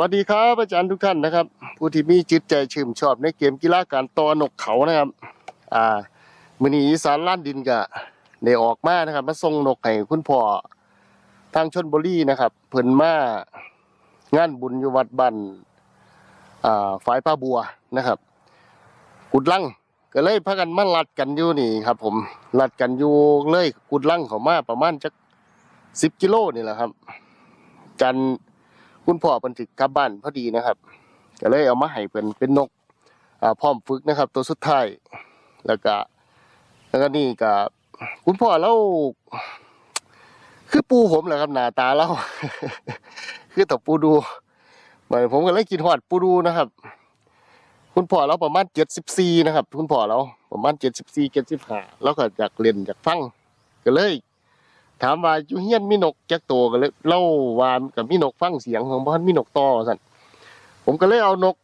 วัสดีครับอาจารย์ทุกท่านนะครับ ผู้ที่มีจิตใจชื่นชอบในเกมกีฬาการตอนกเขานะครับ อ่ามือนีอีสานล้านดินก็ได้ออกมานะครับ มาส่งนกให้คุณพ่อทางชนบุรีนะครับ เพิ่นมางานบุญอยู่วัดบ้านอ่าฝายป้าบัวนะครับ กุดลังก็เลยพากันมาลัดกันอยู่นี่ครับ ผมลัดกันอยู่เลยกุดลังเขามาประมาณจักสิบกิโลนี่แหละครับจัน คุณพ่อเพิ่นสิกลับบ้านพอดีนะครับก็เลยเอามาให้เพิ่นเป็นนกอ่าพร้อมฝึกนะครับ ตัวสุดท้ายแล้วก็แล้วก็นี่ก็คุณพ่อเราคือปูผมแหละครับหน้าตาเราคือแต่ปูดูเหมือนผมก็เลยกินหอดปูดูนะครับ คุณพ่อเราประมาณเจ็ดสิบสี่นะครับ คุณพ่อเราประมาณเจ็ดสิบสี่เจ็ดสิบห้าแล้วก็อยากเล่นอยากฟังก็เลย ถามว่าอยู่เฮียนมีนกจักตัวก็เลยเล่าว่ากับมีนกฟังเสียงของบ้านมีนกต่อสั่นผมก็เลยเอานก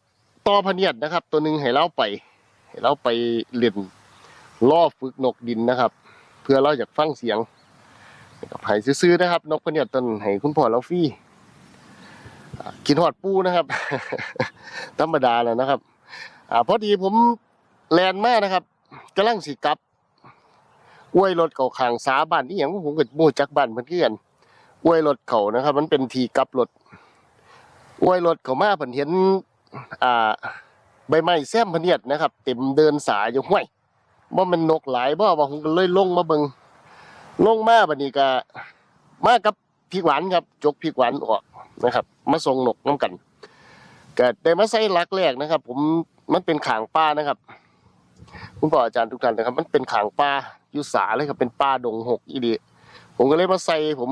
ต่อพเนียดนะครับ ตัวหนึ่งให้เราไปให้เราไปเล่นล่อฝึกนกดินนะครับ เพื่อเราอยากฟังเสียงกับให้ซื้อๆนะครับ นกพเนียดต้นให้คุณพ่อเราฟี่กินหอดปูนะครับ ธรรมดาแล้วนะครับ อ่าพอดีผมแลนมากนะครับกำลังสิกลับ อวยรถเขาขางสาบ้านนี่อย่างผมก็บูจักบ้านเพื่อนเพื่อนอวยรถเขานะครับ มันเป็นทีกับรถอวยรถเขามาเพิ่นเห็นอ่าใบไม้แซมพเนียดนะครับ เต็มเดินสายอยู่ห้วยว่ามันนกหลายบ่ว่าผมก็เลยลงมาเบิงลงมาบัดนี้ก็มากับพริกหวานครับ จกพริกหวานออกนะครับ มาส่งนกน้ำกันก็ได้มาใส่ลักแรกนะครับ ผมมันเป็นขางป้านะครับ คุณพ่ออาจารย์ทุกท่านนะครับ มันเป็นขางป่า อยู่สาเลยครับเป็นป่าดงหกอีดีผมก็เลยมาใส่ผม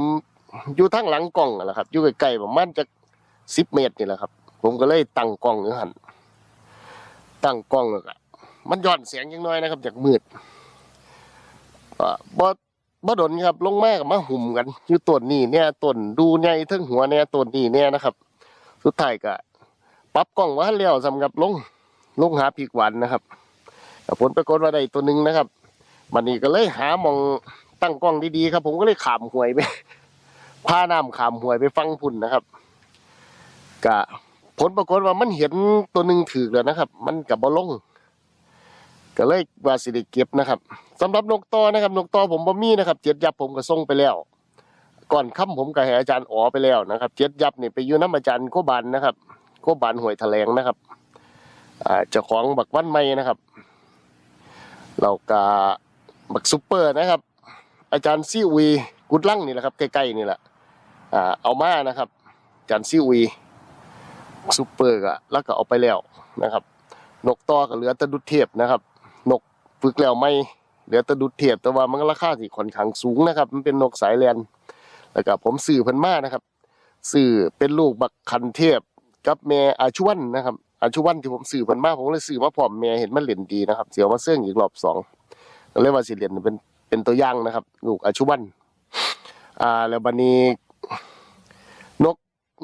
อยู่ทั้งหลังกล้องนั่นแหละครับอยู่ใกล้ๆประมาณจะสิบเมตรนี่แหละครับ ผมก็เลยตั้งกล้องอยู่หันตั้งกล้องแล้วก็มันย้อนเสียงยังน้อยนะครับ จากมืดอ่บ่บ่ดนครับ ลงแมากับมาหุ่มกันอยู่ต้นนี่เนี่ยต้นดูใหญ่ทั้งหัวเนี่ยต้นนี่เนี่ยนะครับ สุดท้ายก็ปรับกล้องว่าแล้วสำหรับลงลงหาพีกวันนะครับผลปรากฏว่าได้ตัวหนึ่งนะครับ มันนี้ก็เลยหามองตั้งกล้องดีๆครับ ผมก็เลยขามหวยไปพาน้ำขามหวยไปฟังพุ่นนะครับกะผลปรากฏว่ามันเห็นตัวหนึ่งถือแล้วนะครับ มันกับบอลงก็เลยว่าสิได้เก็บนะครับสำหรับนกตอนะครับ นกตอผมบ่มีนะครับเจ็ดยับผมก็ส่งไปแล้ว ก่อนค่ำผมก็ให้อาจารย์อ๋อไปแล้วนะครับเจ็ดยับนี่ไปอยู่น้ำอาจารย์โคบันนะครับโคบันหวยแถลงนะครับอ่าเจ้าของบักวันไม่นะครับเราก็ บักซุปเปอร์นะครับ อาจารย์ซิวีกุดลังนี่แหละครับใกล้ๆนี่แหละอ่าเอามานะครับอาจารย์ซิวีซุปเปอร์ก็แล้วก็เอาไปแล้วนะครับ นกต่อก็เหลือตะดุดเทียบนะครับ นกฝึกแล้วไม่เหลือตะดุดเทียบแต่ว่ามันราคาที่ค่อนข้างสูงนะครับ มันเป็นนกสายแลนแล้วก็ผมซื้อเพิ่นมานะครับซื้อเป็นลูกบักคันเทพกับแม่อาชวันนะครับอาชุวันที่ผมสื่อมันมาผมเลยสื่อมาพร้อมแม่เห็นมันเล่นดีนะครับ เสียวมาเสื่องอีกรอบสอง ก็เลยว่าสิเล่นเป็นเป็นตัวอย่างนะครับ ลูกอาชุวันอ่าแล้วบันนี้นก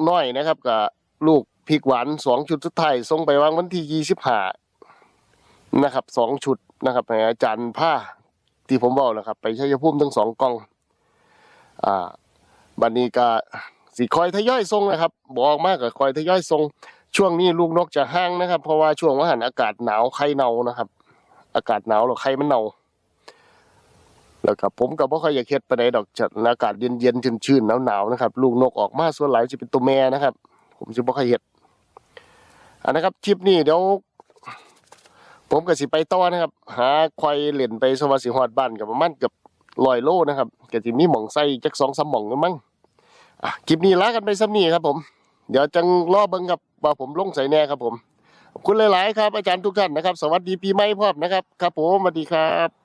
น้อยนะครับกับลูกพริกหวานสองชุดสุดท้ายส่งไปวางวันที่ยี่สิบห้านะครับสองชุดนะครับให้อาจารย์ผ้าที่ผมบอกนะครับ ไปชัยภูมิทั้งสองกองอ่าบันนี้ก็สิคอยทยอยส่งนะครับบอกมากกับคอยทยอยส่งช่วงนี้ลูกนกจะห้างนะครับ เพราะว่าช่วงว่าหันอากาศหนาวไข่เน่านะครับ อากาศหนาวหรอไข่มันเน่า แล้วครับผมกับพ่อค่อยอยากเฮ็ดไปไหนดอกจัดอากาศเย็นๆชื้นๆหนาวๆนะครับลูกนกออกมาส่วนหลายจะเป็นตัวแม่นะครับ ผมจะพ่ค่อยเฮ็ดอันนะครับคลิปนี้เดี๋ยวผมก็สิไปต่อนะครับ หาควายเหรียญไปสวัสดิฮอดบ้านกับประมาณเกือบร้อยโลนะครับก็จะมีหม่องใส่จักสองสามหม่องกันมั้งอะคลิปนี้ลากันไปซ้ำนี้ครับ ผม เดี๋ยวจังรอเบิ่งครับว่าผมลงใส่แน่ครับผมขอบคุณหลาย ๆ ครับ อาจารย์ทุกท่านนะครับ สวัสดีปีใหม่พร้อมนะครับ ครับผมสวัสดีครับ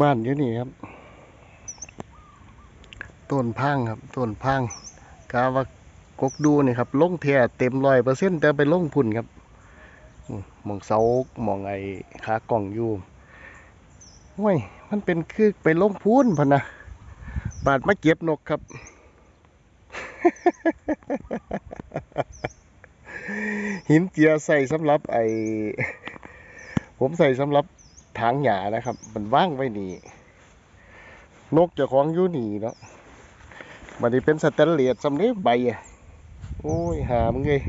บ้านอยู่นี่ครับ ต้นพังครับ ต้นพังกาว่ากกดูนี่ครับลงเทียเต็มร้อยเปอร์เซ็นต์แต่ไปลงพุ่นครับมองเสาหมองไอ้ขากล่องอยู่โอ้ยมันเป็นคือไปลงพูนพะนะบาดมาเก็บนกครับ หินเจียใส่สำหรับไอ้ผมใส่สำหรับางหยานะครับ มันว่างไว้นี่นกจะคล้องอยู่นี่เนาะมันนี้เป็นสแตนเลสสำนี้ใบอะโอ้ยหามึงเลย